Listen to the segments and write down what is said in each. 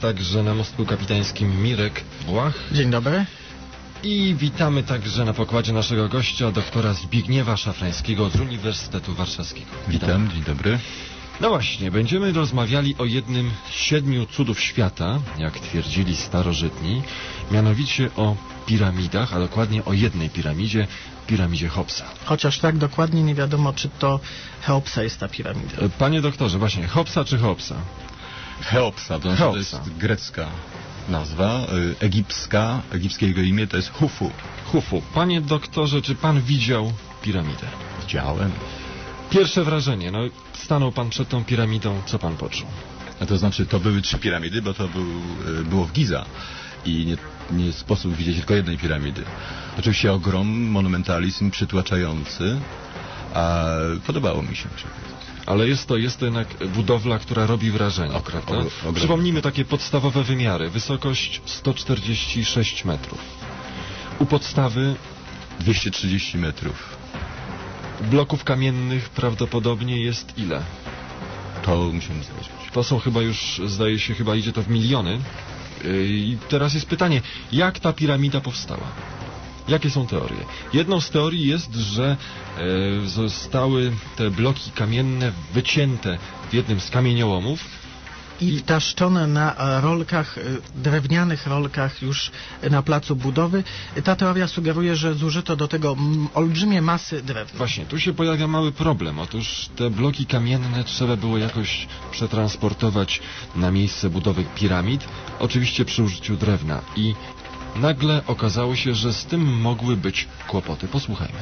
także na mostku kapitańskim Mirek Błach. Dzień dobry. I witamy także na pokładzie naszego gościa, doktora Zbigniewa Szafrańskiego z Uniwersytetu Warszawskiego. Witam, dzień dobry. No właśnie, będziemy rozmawiali o jednym z siedmiu cudów świata, jak twierdzili starożytni, mianowicie o piramidach, a dokładnie o jednej piramidzie, piramidzie Hopsa. Chociaż tak dokładnie nie wiadomo, czy to Cheopsa jest ta piramida. Panie doktorze, właśnie, Hopsa czy Hopsa? Cheopsa, to, znaczy to jest grecka nazwa, y, egipska, egipskiego imię to jest Hufu. Hufu, panie doktorze, czy pan widział piramidę? Widziałem. Pierwsze wrażenie, no stanął pan przed tą piramidą, co pan poczuł? A to znaczy, to były trzy piramidy, bo to był, y, było w Giza i nie, nie sposób widzieć tylko jednej piramidy. Oczywiście ogrom, monumentalizm przytłaczający, a podobało mi się. Ale jest to, jest to jednak budowla, która robi wrażenie, O- prawda? Przypomnijmy takie podstawowe wymiary. Wysokość 146 metrów. U podstawy 230 metrów. bloków kamiennych prawdopodobnie jest ile? To musimy zobaczyć. To są chyba już, zdaje się, chyba idzie to w miliony. Yy, I teraz jest pytanie, jak ta piramida powstała? Jakie są teorie? Jedną z teorii jest, że e, zostały te bloki kamienne wycięte w jednym z kamieniołomów I wtaszczone na e, rolkach, e, drewnianych rolkach już na placu budowy. Ta teoria sugeruje, że zużyto do tego olbrzymie masy drewna. Właśnie, tu się pojawia mały problem. Otóż te bloki kamienne trzeba było jakoś przetransportować na miejsce budowy piramid, oczywiście przy użyciu drewna. I nagle okazało się, że z tym mogły być kłopoty. Posłuchajmy.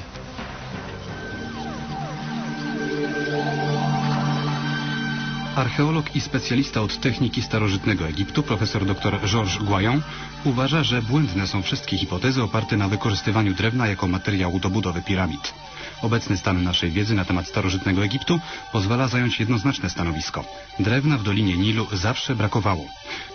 Archeolog i specjalista od techniki starożytnego Egiptu, profesor dr Georges Guayon, uważa, że błędne są wszystkie hipotezy oparte na wykorzystywaniu drewna jako materiału do budowy piramid. Obecny stan naszej wiedzy na temat starożytnego Egiptu pozwala zająć jednoznaczne stanowisko. Drewna w Dolinie Nilu zawsze brakowało.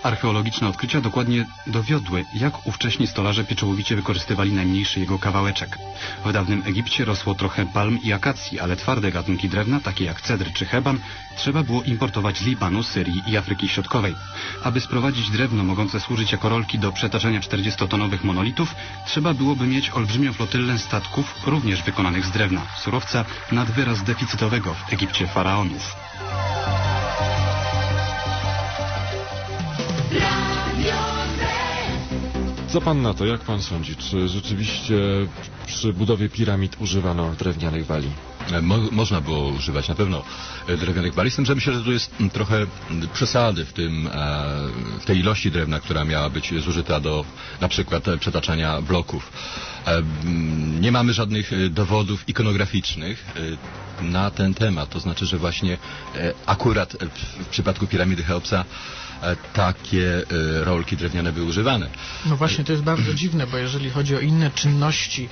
Archeologiczne odkrycia dokładnie dowiodły, jak ówcześni stolarze pieczołowicie wykorzystywali najmniejszy jego kawałeczek. W dawnym Egipcie rosło trochę palm i akacji, ale twarde gatunki drewna, takie jak cedr czy heban, trzeba było importować z Libanu, Syrii i Afryki Środkowej. Aby sprowadzić drewno mogące służyć jako rolki do przetaczania 40-tonowych monolitów, trzeba byłoby mieć olbrzymią flotylę statków, również wykonanych z drewna, surowca nad wyraz deficytowego w Egipcie faraonów. Co pan na to? Jak pan sądzi? Czy rzeczywiście przy budowie piramid używano drewnianych wali? E, Mo można było używać na pewno e, drewnianych bali, z tym, że myślę, że tu jest mm, trochę przesady w tym, e, w tej ilości drewna, która miała być zużyta do na przykład przetaczania bloków. Nie mamy żadnych dowodów ikonograficznych na ten temat, to znaczy, że właśnie akurat w- przypadku piramidy Cheopsa takie e, rolki drewniane były używane. No właśnie, to jest bardzo dziwne, bo jeżeli chodzi o inne czynności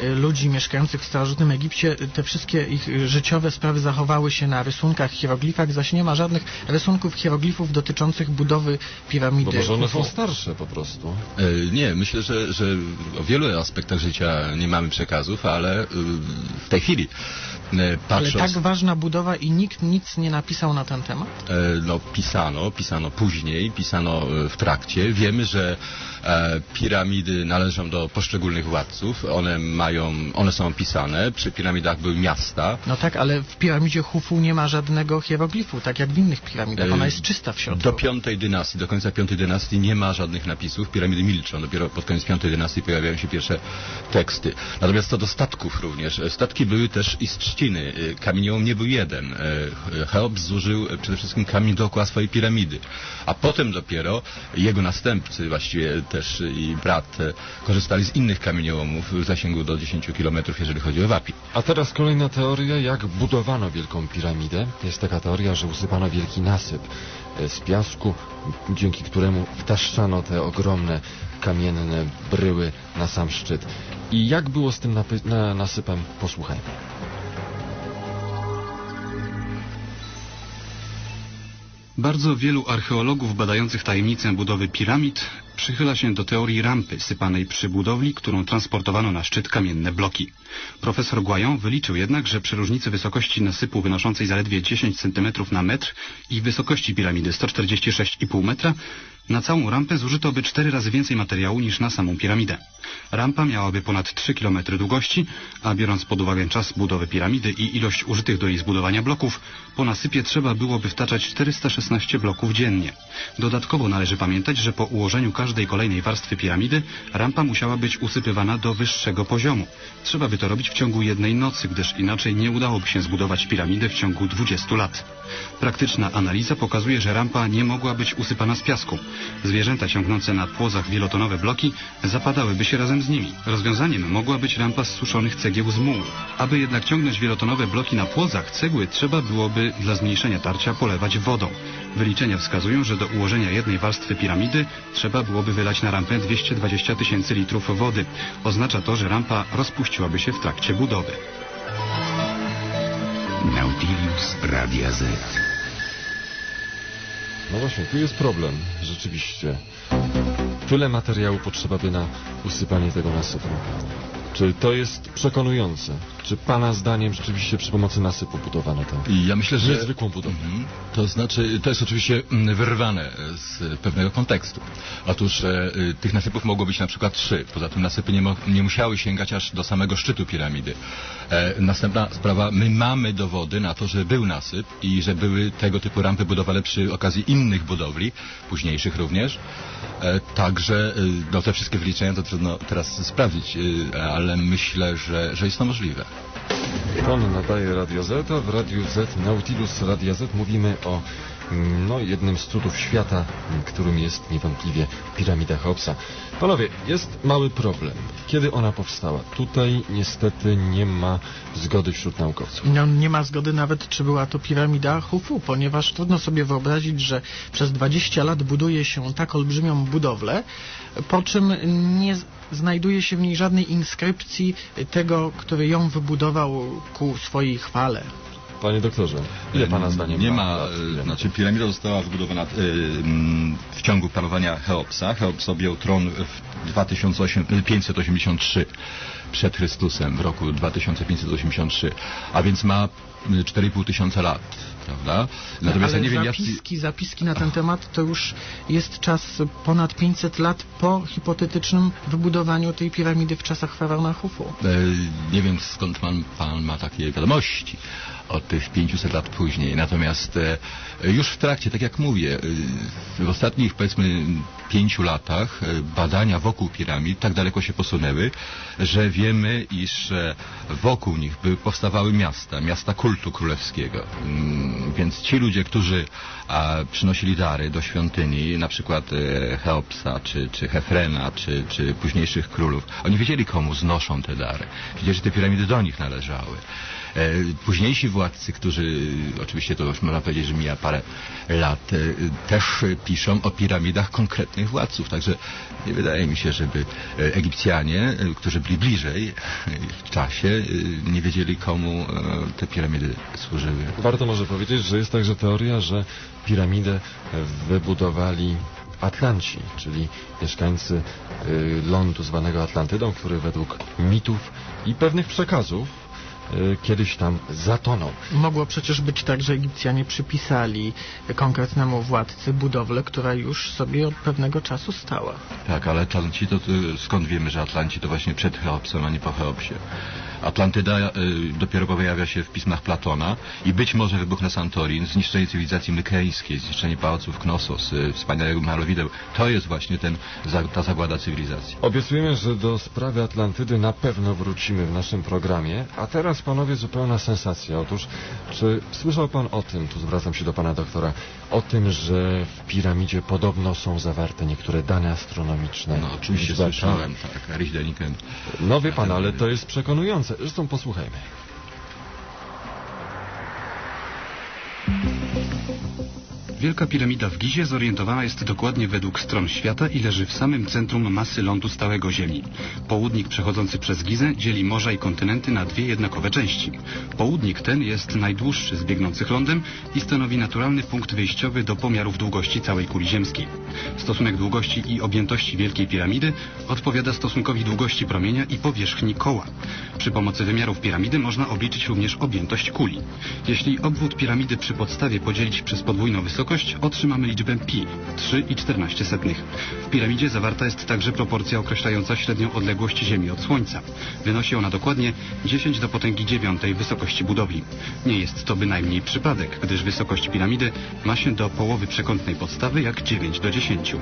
y, ludzi mieszkających w starożytnym Egipcie, te wszystkie ich życiowe sprawy zachowały się na rysunkach, hieroglifach, zaś nie ma żadnych rysunków, hieroglifów dotyczących budowy piramidy. Bo może one są starsze po prostu. E, Nie, myślę, że, że o wielu aspektach życia nie mamy przekazów, ale w tej chwili e, Ale patrząc... tak ważna budowa i nikt nic nie napisał na ten temat? E, no, pisano, pisano później, pisano e, w trakcie. Wiemy, że e, piramidy należą do poszczególnych władców. One mają, one są opisane. Przy piramidach były miasta. No tak, ale w piramidzie Hufu nie ma żadnego hieroglifu, tak jak w innych piramidach. E, Ona jest czysta w środku. Do piątej dynastii, do końca piątej dynastii nie ma żadnych napisów. Piramidy milczą. Dopiero pod koniec piątej dynastii pojawiają się pierwsze teksty. Natomiast co do statków również. E, Statki były też i z trzciny. E, Kamieniołom nie był jeden. E, Cheops zużył e, przede wszystkim kamień dookoła swojej piramidy. A potem dopiero jego następcy, właściwie też i brat, e, korzystali z innych kamieniołomów w zasięgu do 10 kilometrów, jeżeli chodzi o wapi. A teraz kolejna teoria, jak budowano Wielką Piramidę. Jest taka teoria, że usypano wielki nasyp e, z piasku, dzięki któremu wtaszczano te ogromne kamienne bryły na sam szczyt. I jak było z tym nasypem? Posłuchajmy. Bardzo wielu archeologów badających tajemnicę budowy piramid przychyla się do teorii rampy sypanej przy budowli, którą transportowano na szczyt kamienne bloki. Profesor Guayon wyliczył jednak, że przy różnicy wysokości nasypu wynoszącej zaledwie 10 cm na metr i wysokości piramidy 146,5 metra Na całą rampę zużyto by cztery razy więcej materiału niż na samą piramidę. Rampa miałaby ponad 3 km długości, a biorąc pod uwagę czas budowy piramidy i ilość użytych do jej zbudowania bloków, po nasypie trzeba byłoby wtaczać 416 bloków dziennie. Dodatkowo należy pamiętać, że po ułożeniu każdej kolejnej warstwy piramidy rampa musiała być usypywana do wyższego poziomu. Trzeba by to robić w ciągu jednej nocy, gdyż inaczej nie udałoby się zbudować piramidy w ciągu 20 lat. Praktyczna analiza pokazuje, że rampa nie mogła być usypana z piasku. Zwierzęta ciągnące na płozach wielotonowe bloki zapadałyby się razem z nimi. Rozwiązaniem mogła być rampa z suszonych cegieł z mułu. Aby jednak ciągnąć wielotonowe bloki na płozach, cegły trzeba byłoby dla zmniejszenia tarcia polewać wodą. Wyliczenia wskazują, że do ułożenia jednej warstwy piramidy trzeba byłoby wylać na rampę 220 tysięcy litrów wody. Oznacza to, że rampa rozpuściłaby się w trakcie budowy. Nautilus Radia Z. No właśnie, tu jest problem, rzeczywiście. Tyle materiału potrzeba by na usypanie tego nasypu. Czy to jest przekonujące? Czy Pana zdaniem rzeczywiście przy pomocy nasypu budowano to? I ja myślę, że... Niezwykłą budowę. Mhm. To znaczy, to jest oczywiście mm, wyrwane z pewnego kontekstu. Otóż e, y, tych nasypów mogło być na przykład trzy. Poza tym nasypy nie, nie musiały sięgać aż do samego szczytu piramidy. E, następna sprawa, my mamy dowody na to, że był nasyp i że były tego typu rampy budowane przy okazji innych budowli, późniejszych również. E, także y, no, te wszystkie wyliczenia to trudno teraz sprawdzić, y, ale myślę, że, że jest to możliwe. Ton nadaje Radio Z, a w Radiu Z, Nautilus Radia Z mówimy o no, jednym z cudów świata, którym jest niewątpliwie piramida Cheopsa. Panowie, jest mały problem. Kiedy ona powstała? Tutaj niestety nie ma zgody wśród naukowców. No, nie ma zgody nawet, czy była to piramida Hufu, ponieważ trudno sobie wyobrazić, że przez 20 lat buduje się tak olbrzymią budowlę, po czym nie znajduje się w niej żadnej inskrypcji tego, który ją wybudował ku swojej chwale. Panie doktorze, ile Pana zdaniem Nie ma lat e, znaczy piramida została zbudowana e, w ciągu panowania Cheopsa. Cheops objął tron w 2583 przed Chrystusem, w roku 2583, a więc ma e, 4,5 tysiąca lat, prawda? Natomiast Ale ja nie wiem, zapiski, zapiski na ten temat to już jest czas ponad 500 lat po hipotetycznym wybudowaniu tej piramidy w czasach faraona Hufu. E, Nie wiem skąd pan, pan ma takie wiadomości od tych 500 lat później. Natomiast e, już w trakcie, tak jak mówię, e, w ostatnich powiedzmy pięciu latach e, badania wokół piramid tak daleko się posunęły, że wiemy, iż e, wokół nich powstawały miasta, miasta kultu królewskiego. Mm, Więc ci ludzie, którzy przynosili dary do świątyni, na przykład e, Cheopsa, czy, czy Hefrena, czy, czy późniejszych królów, oni wiedzieli, komu znoszą te dary. Wiedzieli, że te piramidy do nich należały. E, Późniejsi władcy, którzy, oczywiście to już można powiedzieć, że mija parę lat, e, też piszą o piramidach konkretnych władców. Także nie wydaje mi się, żeby e, Egipcjanie, którzy byli bliżej w czasie, nie wiedzieli, komu te piramidy służyły. Warto może powiedzieć, że jest także teoria, że piramidę wybudowali Atlanci, czyli mieszkańcy lądu zwanego Atlantydą, który według mitów i pewnych przekazów kiedyś tam zatonął. Mogło przecież być tak, że Egipcjanie przypisali konkretnemu władcy budowlę, która już sobie od pewnego czasu stała. Tak, ale Atlanci to, to skąd wiemy, że Atlanci to właśnie przed Cheopsem, a nie po Cheopsie? Atlantyda y, dopiero pojawia się w pismach Platona i być może wybuch na Santorin, zniszczenie cywilizacji mykeńskiej, zniszczenie pałaców Knossos, y, wspaniałego malowideł. To jest właśnie ten, za, ta zagłada cywilizacji. Obiecujemy, że do sprawy Atlantydy na pewno wrócimy w naszym programie, a teraz panowie zupełna sensacja. Otóż, czy słyszał pan o tym, tu zwracam się do pana doktora, o tym, że w piramidzie podobno są zawarte niektóre dane astronomiczne? No oczywiście liczba słyszałem, tak, Deniken. No wie pan, ale to jest przekonujące. Zresztą posłuchajmy. Wielka piramida w Gizie zorientowana jest dokładnie według stron świata i leży w samym centrum masy lądu stałego Ziemi. Południk przechodzący przez Gizę dzieli morza i kontynenty na dwie jednakowe części. Południk ten jest najdłuższy z biegnących lądem i stanowi naturalny punkt wyjściowy do pomiarów długości całej kuli ziemskiej. Stosunek długości i objętości Wielkiej Piramidy odpowiada stosunkowi długości promienia i powierzchni koła. Przy pomocy wymiarów piramidy można obliczyć również objętość kuli. Jeśli obwód piramidy przy podstawie podzielić przez podwójną wysokość, wysokość, otrzymamy liczbę pi 3,14. W piramidzie zawarta jest także proporcja określająca średnią odległość Ziemi od Słońca. Wynosi ona dokładnie 10 do potęgi dziewiątej wysokości budowli. Nie jest to bynajmniej przypadek, gdyż wysokość piramidy ma się do połowy przekątnej podstawy jak 9 do 10.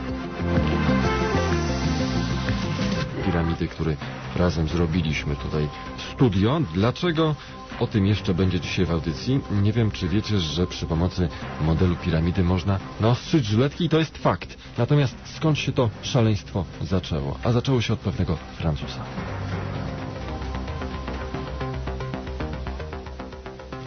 piramidy, który razem zrobiliśmy tutaj studio. Dlaczego? O tym jeszcze będzie dzisiaj w audycji. Nie wiem, czy wiecie, że przy pomocy modelu piramidy można naostrzyć żyletki i to jest fakt. Natomiast skąd się to szaleństwo zaczęło? A zaczęło się od pewnego Francuza.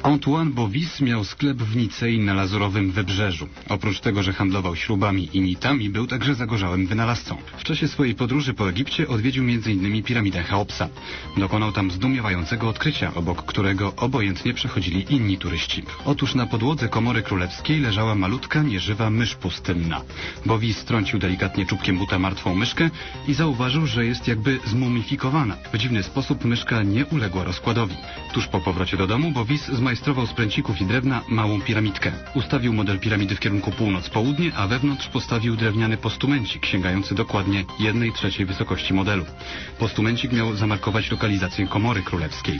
Antoine Bovis miał sklep w Nicei na Lazurowym Wybrzeżu. Oprócz tego, że handlował śrubami i nitami, był także zagorzałym wynalazcą. W czasie swojej podróży po Egipcie odwiedził m.in. piramidę Cheopsa. Dokonał tam zdumiewającego odkrycia, obok którego obojętnie przechodzili inni turyści. Otóż na podłodze komory królewskiej leżała malutka, nieżywa mysz pustynna. Bovis strącił delikatnie czubkiem buta martwą myszkę i zauważył, że jest jakby zmumifikowana. W dziwny sposób myszka nie uległa rozkładowi. Tuż po powrocie do domu Bovis zmajstrował z pręcików i drewna małą piramidkę. Ustawił model piramidy w kierunku północ-południe, a wewnątrz postawił drewniany postumencik sięgający dokładnie 1 trzeciej wysokości modelu. Postumencik miał zamarkować lokalizację komory królewskiej.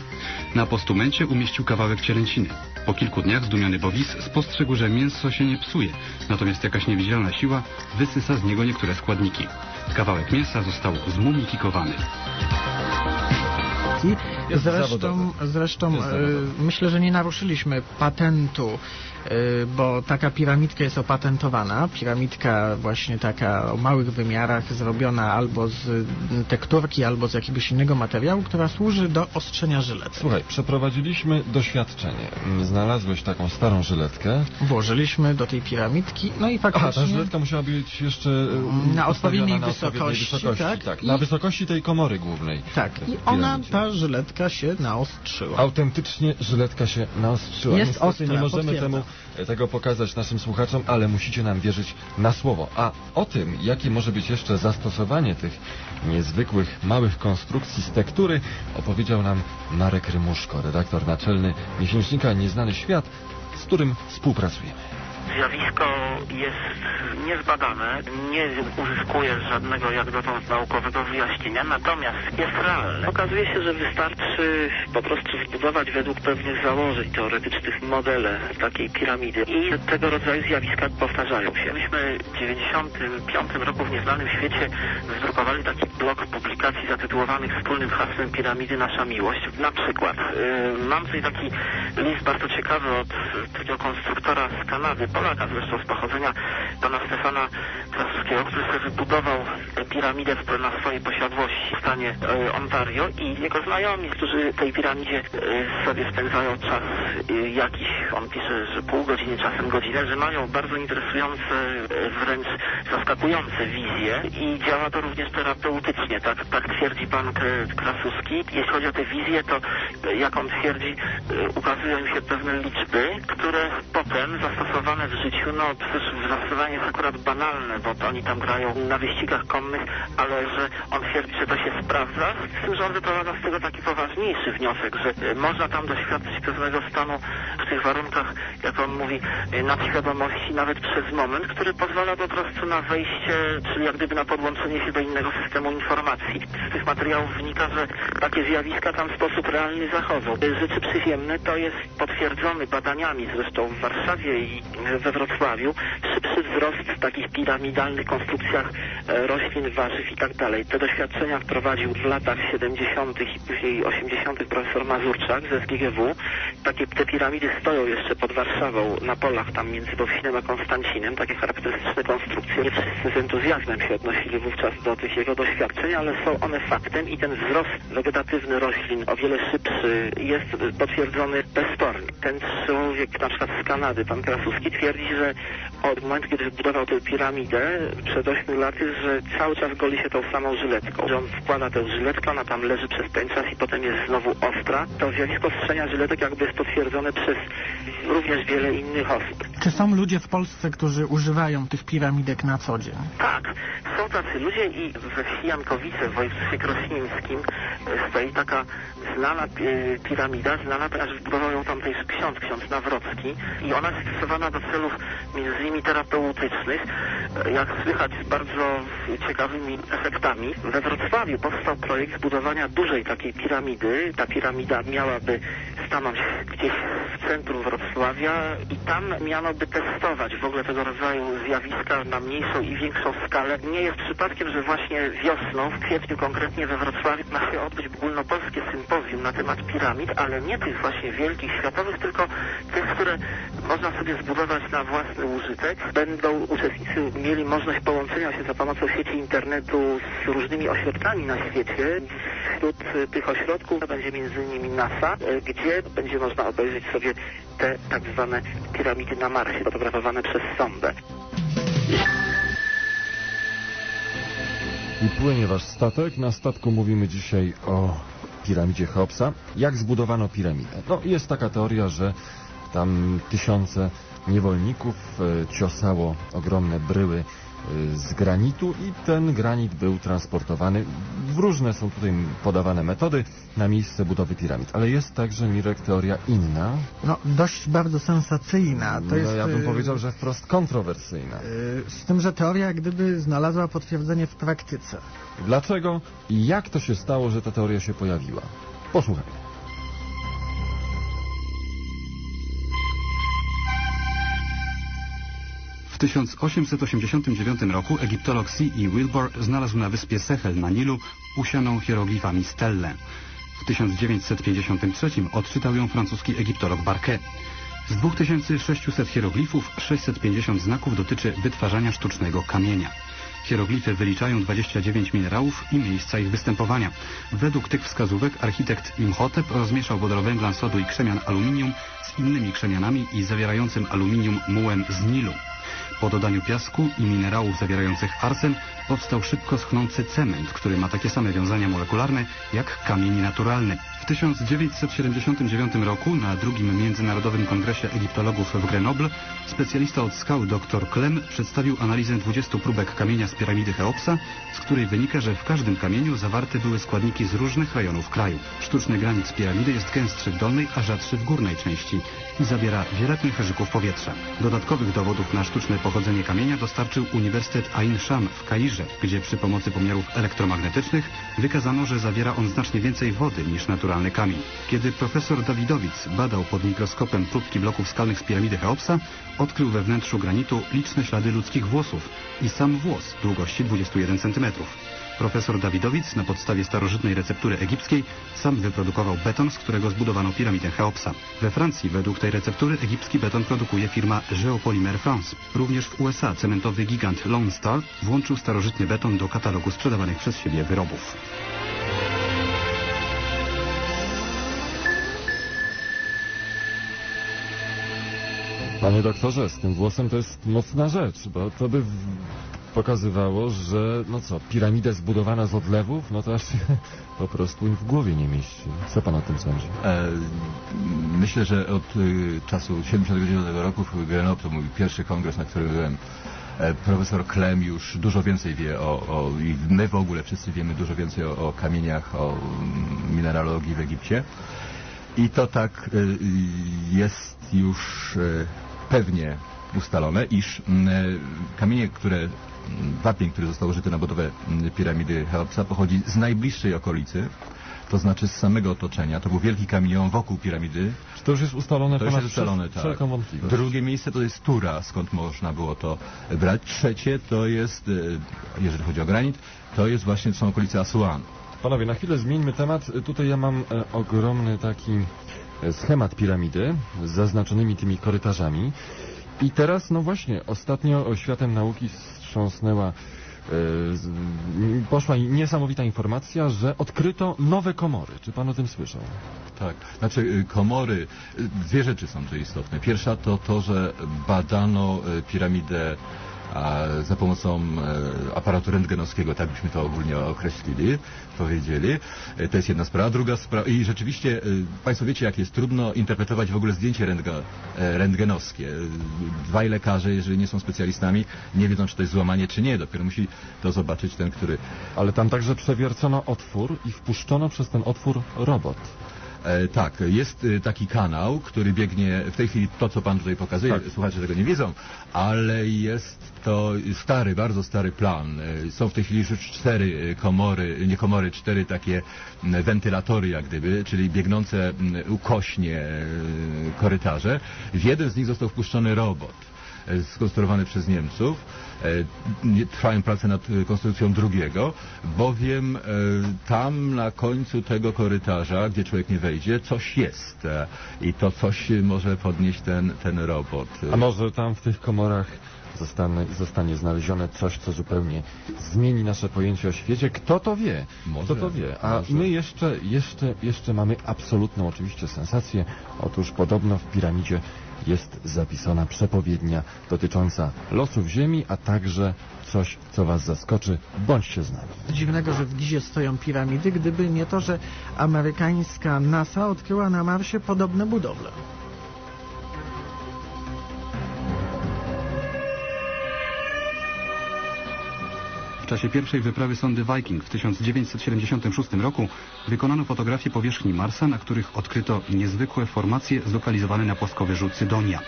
Na postumencie umieścił kawałek cielęciny. Po kilku dniach zdumiony Bowis spostrzegł, że mięso się nie psuje, natomiast jakaś niewidzialna siła wysysa z niego niektóre składniki. Kawałek mięsa został zmumifikowany. Jest Zresztą, zawodowy. zresztą e, myślę, że nie naruszyliśmy patentu, bo taka piramidka jest opatentowana. Piramidka właśnie taka o małych wymiarach, zrobiona albo z tekturki, albo z jakiegoś innego materiału, która służy do ostrzenia żylet. Słuchaj, przeprowadziliśmy doświadczenie. Znalazłeś taką starą żyletkę. Włożyliśmy do tej piramidki, no i Aha, ta faktycznie... żyletka musiała być jeszcze e, Na odpowiedniej na wysokości, wysokości. tak. Na I- wysokości tej komory głównej. Tak, i ona, ta żyletka się naostrzyła. Autentycznie żyletka się naostrzyła. Jest Niestety ostra, nie możemy potwierdzam. temu, e, tego pokazać naszym słuchaczom, ale musicie nam wierzyć na słowo. A o tym, jakie może być jeszcze zastosowanie tych niezwykłych, małych konstrukcji z tektury, opowiedział nam Marek Rymuszko, redaktor naczelny miesięcznika Nieznany Świat, z którym współpracujemy. Zjawisko jest niezbadane, nie uzyskuje żadnego jak dotąd naukowego wyjaśnienia, natomiast jest realne. Okazuje się, że wystarczy po prostu zbudować według pewnych założeń teoretycznych modele takiej piramidy i tego rodzaju zjawiska powtarzają się. Myśmy w 95 roku w Nieznanym Świecie wydrukowali taki blok publikacji zatytułowanych wspólnym hasłem piramidy Nasza Miłość. Na przykład yy, mam tutaj taki list bardzo ciekawy od takiego konstruktora z Kanady, Polaka zresztą z pochodzenia, pana Stefana Krasuskiego, który sobie wybudował piramidę na swojej posiadłości w stanie y, Ontario i jego znajomi, którzy w tej piramidzie y, sobie spędzają czas y, jakiś, on pisze, że pół godziny, czasem godzinę, że mają bardzo interesujące, wręcz zaskakujące wizje i działa to również terapeutycznie, tak, tak twierdzi pan Krasuski. Jeśli chodzi o te wizje, to jak on twierdzi, ukazują się pewne liczby, które potem zastosowane w życiu, no zastosowanie jest akurat banalne, bo to oni tam grają na wyścigach konnych, ale że on twierdzi, że to się sprawdza, z tym, że on wyprowadza z tego taki poważniejszy wniosek, że y, można tam doświadczyć pewnego stanu w tych warunkach, jak on mówi, y, nadświadomości nawet przez moment, który pozwala po prostu na wejście, czyli jak gdyby na podłączenie się do innego systemu informacji. Z tych materiałów wynika, że takie zjawiska tam w sposób realny zachodzą. Y, Rzeczy przyziemne to jest potwierdzony badaniami zresztą w Warszawie i we Wrocławiu szybszy wzrost w takich piramidalnych konstrukcjach e, roślin, warzyw i tak dalej. Te doświadczenia wprowadził w latach 70. i później 80. profesor Mazurczak ze SGGW. Takie te piramidy stoją jeszcze pod Warszawą na polach tam między Bowsinem a Konstancinem, takie charakterystyczne konstrukcje. Nie wszyscy z entuzjazmem się odnosili wówczas do tych jego doświadczeń, ale są one faktem i ten wzrost wegetatywny roślin o wiele szybszy jest potwierdzony bezspornie. Ten człowiek na przykład z Kanady, pan Krasuski twierdzi, że od momentu, kiedy wybudował tę piramidę przed 8 laty, że cały czas goli się tą samą żyletką. Że on wkłada tę żyletkę, ona tam leży przez ten czas i potem jest znowu ostra. To zjawisko strzenia żyletek jakby jest potwierdzone przez również wiele innych osób. Czy są ludzie w Polsce, którzy używają tych piramidek na co dzień? Tak, są tacy ludzie i we wsi Jankowice w województwie krośnieńskim e, stoi taka znana e, piramida, znana, aż zbudował ją tamtejszy ksiądz, ksiądz Nawrocki i ona jest stosowana do celów między innymi terapeutycznych, e, jak słychać z bardzo ciekawymi efektami. We Wrocławiu powstał projekt zbudowania dużej takiej piramidy. Ta piramida miałaby stanąć gdzieś w centrum Wrocławia i tam miano by testować w ogóle tego rodzaju zjawiska na mniejszą i większą skalę. Nie jest przypadkiem, że właśnie wiosną, w kwietniu konkretnie we Wrocławiu ma się odbyć ogólnopolskie sympozjum na temat piramid, ale nie tych właśnie wielkich, światowych, tylko tych, które można sobie zbudować na własny użytek. Będą uczestnicy mieli możliwość połączenia się za pomocą sieci internetu z różnymi ośrodkami na świecie. Wśród tych ośrodków będzie innymi NASA, gdzie będzie można obejrzeć sobie te tak zwane piramidy na Marsie, fotografowane przez sondę. I płynie wasz statek. Na statku mówimy dzisiaj o piramidzie Cheopsa. Jak zbudowano piramidę? No, jest taka teoria, że tam tysiące niewolników e, ciosało ogromne bryły e, z granitu i ten granit był transportowany. W różne są tutaj podawane metody na miejsce budowy piramid. Ale jest także, Mirek, teoria inna. No, dość bardzo sensacyjna. To no, jest, ja bym y, powiedział, że wprost kontrowersyjna. y, Z tym, że teoria gdyby znalazła potwierdzenie w praktyce. Dlaczego i jak to się stało, że ta teoria się pojawiła? Posłuchaj. 1889 roku egiptolog C. E. Wilbur znalazł na wyspie Sehel na Nilu usianą hieroglifami stellę. W 1953 odczytał ją francuski egiptolog Barquet. Z 2600 hieroglifów 650 znaków dotyczy wytwarzania sztucznego kamienia. Hieroglify wyliczają 29 minerałów i miejsca ich występowania. Według tych wskazówek architekt Imhotep rozmieszał wodorowęglan sodu i krzemian aluminium z innymi krzemianami i zawierającym aluminium mułem z Nilu. Po dodaniu piasku i minerałów zawierających arsen powstał szybko schnący cement, który ma takie same wiązania molekularne jak kamień naturalny. W 1979 roku na drugim Międzynarodowym Kongresie Egiptologów w Grenoble specjalista od skał dr Klem przedstawił analizę 20 próbek kamienia z piramidy Cheopsa, z której wynika, że w każdym kamieniu zawarte były składniki z różnych rejonów kraju. Sztuczny granit piramidy jest gęstszy w dolnej, a rzadszy w górnej części i zawiera wiele pęcherzyków powietrza. Dodatkowych dowodów na sztuczne pochodzenie kamienia dostarczył Uniwersytet Ain Sham w Kairze, gdzie przy pomocy pomiarów elektromagnetycznych wykazano, że zawiera on znacznie więcej wody niż naturalny kamień. Kiedy profesor Dawidowic badał pod mikroskopem próbki bloków skalnych z piramidy Cheopsa, odkrył we wnętrzu granitu liczne ślady ludzkich włosów i sam włos długości 21 cm. Profesor Dawidowic na podstawie starożytnej receptury egipskiej sam wyprodukował beton, z którego zbudowano piramidę Cheopsa. We Francji według tej receptury egipski beton produkuje firma Geopolymer France. Również w USA cementowy gigant Lone Star włączył starożytny beton do katalogu sprzedawanych przez siebie wyrobów. Panie doktorze, z tym włosem to jest mocna rzecz, bo to by pokazywało, że no co, piramidę zbudowana z odlewów, no to aż się po prostu im w głowie nie mieści. Co pan o tym sądzi? E, myślę, że od y, czasu 79 roku w Grenoble, to mój pierwszy kongres, na którym byłem, e, profesor Klem już dużo więcej wie o, o i my w ogóle wszyscy wiemy dużo więcej o, o kamieniach, o mm, mineralogii w Egipcie. I to tak y, jest już y, pewnie ustalone, iż mm, y, kamienie, które mm, wapień, który został użyty na budowę mm, piramidy Cheopsa pochodzi z najbliższej okolicy, to znaczy z samego otoczenia. To był wielki kamień wokół piramidy. Czy to już jest ustalone To już jest ustalone, tak. wszelką wątpliwość? Drugie miejsce to jest Tura, skąd można było to brać. Trzecie to jest, y, jeżeli chodzi o granit, to jest właśnie, to są okolice Asuanu. Panowie, na chwilę zmieńmy temat. Tutaj ja mam e, ogromny taki e, schemat piramidy z zaznaczonymi tymi korytarzami. I teraz, no właśnie, ostatnio światem nauki wstrząsnęła, e, poszła niesamowita informacja, że odkryto nowe komory. Czy pan o tym słyszał? Tak, znaczy y, komory, y, dwie rzeczy są tu istotne. Pierwsza to to, że badano y, piramidę za pomocą e, aparatu rentgenowskiego, tak byśmy to ogólnie określili, powiedzieli. E, To jest jedna sprawa. Druga sprawa, i rzeczywiście e, Państwo wiecie, jak jest trudno interpretować w ogóle zdjęcie rentgenowskie. Dwaj lekarze, jeżeli nie są specjalistami, nie wiedzą, czy to jest złamanie, czy nie. Dopiero musi to zobaczyć ten, który Ale tam także przewiercono otwór i wpuszczono przez ten otwór robot. E, tak, jest e, taki kanał, który biegnie, w tej chwili to, co pan tutaj pokazuje, Tak. słuchacze tego nie widzą, ale jest to stary, bardzo stary plan. E, Są w tej chwili już cztery e, komory, nie komory, cztery takie wentylatory jak gdyby, czyli biegnące ukośnie korytarze. W jeden z nich został wpuszczony robot skonstruowany przez Niemców. E, Trwają prace nad e, konstrukcją drugiego, bowiem e, tam na końcu tego korytarza, gdzie człowiek nie wejdzie, coś jest. E, I to coś e, może podnieść ten, ten robot. A może tam w tych komorach zostanie, zostanie znalezione coś, co zupełnie zmieni nasze pojęcie o świecie? Kto to wie? Może, Kto to wie? A może. my jeszcze, jeszcze, jeszcze mamy absolutną oczywiście sensację. Otóż podobno w piramidzie jest zapisana przepowiednia dotycząca losów Ziemi, a także coś, co Was zaskoczy. Bądźcie z nami. Dziwnego, że w Gizie stoją piramidy, gdyby nie to, że amerykańska NASA odkryła na Marsie podobne budowle. Czasie pierwszej wyprawy sondy Viking w 1976 roku wykonano fotografię powierzchni Marsa, na których odkryto niezwykłe formacje zlokalizowane na płaskowyżu Cydonia.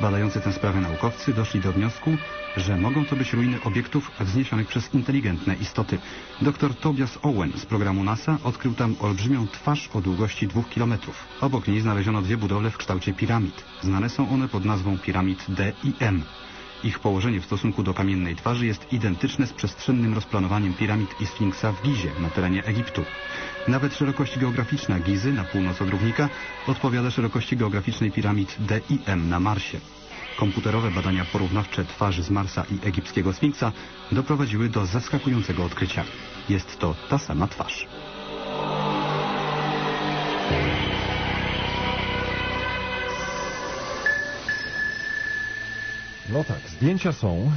Badający tę sprawę naukowcy doszli do wniosku, że mogą to być ruiny obiektów wzniesionych przez inteligentne istoty. Dr Tobias Owen z programu NASA odkrył tam olbrzymią twarz o długości dwóch kilometrów. Obok niej znaleziono dwie budowle w kształcie piramid. Znane są one pod nazwą piramid D i M. Ich położenie w stosunku do kamiennej twarzy jest identyczne z przestrzennym rozplanowaniem piramid i Sfinksa w Gizie na terenie Egiptu. Nawet szerokość geograficzna Gizy na północ od równika odpowiada szerokości geograficznej piramid D i M na Marsie. Komputerowe badania porównawcze twarzy z Marsa i egipskiego Sfinksa doprowadziły do zaskakującego odkrycia. Jest to ta sama twarz. No tak, zdjęcia są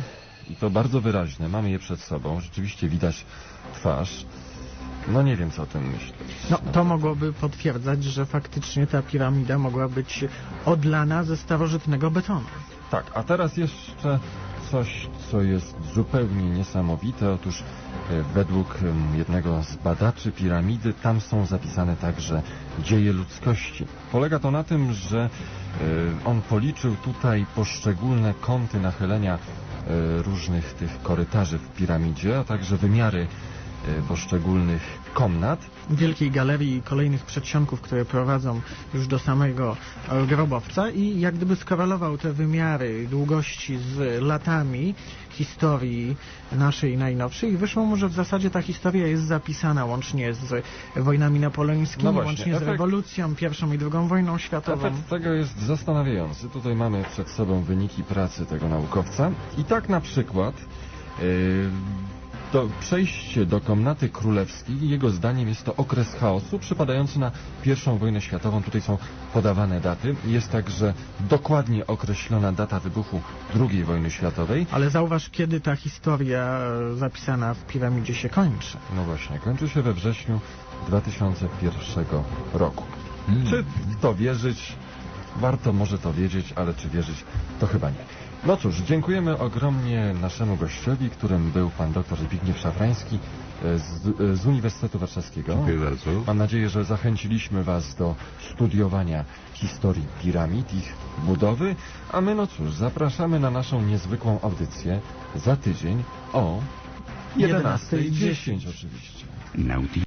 i to bardzo wyraźne. Mamy je przed sobą. Rzeczywiście widać twarz. No nie wiem, co o tym myśleć. No, to mogłoby potwierdzać, że faktycznie ta piramida mogła być odlana ze starożytnego betonu. Tak, a teraz jeszcze coś, co jest zupełnie niesamowite. Otóż e, według jednego z badaczy piramidy tam są zapisane także dzieje ludzkości. Polega to na tym, że e, on policzył tutaj poszczególne kąty nachylenia e, różnych tych korytarzy w piramidzie, a także wymiary poszczególnych komnat. wielkiej galerii i kolejnych przedsionków, które prowadzą już do samego e, grobowca i jak gdyby skorelował te wymiary długości z latami historii naszej najnowszej i wyszło mu, że w zasadzie ta historia jest zapisana łącznie z wojnami napoleońskimi, No właśnie, łącznie z efekt- rewolucją, pierwszą i drugą wojną światową. Efekt tego jest zastanawiający. Tutaj mamy przed sobą wyniki pracy tego naukowca. I tak na przykład yy, to przejście do komnaty królewskiej, jego zdaniem jest to okres chaosu przypadający na pierwszą wojnę światową. Tutaj są podawane daty. Jest także dokładnie określona data wybuchu II wojny światowej. Ale zauważ, kiedy ta historia e, zapisana w piramidzie się kończy. No właśnie, kończy się we wrześniu 2001 roku. Hmm. Czy w to wierzyć? Warto może to wiedzieć, ale czy wierzyć, to chyba nie. No cóż, dziękujemy ogromnie naszemu gościowi, którym był pan dr Zbigniew Szafrański e, z, e, z Uniwersytetu Warszawskiego. Dziękuję bardzo. Mam nadzieję, że zachęciliśmy Was do studiowania historii piramid, ich budowy, a my no cóż, zapraszamy na naszą niezwykłą audycję za tydzień o 11.10 oczywiście. Nauti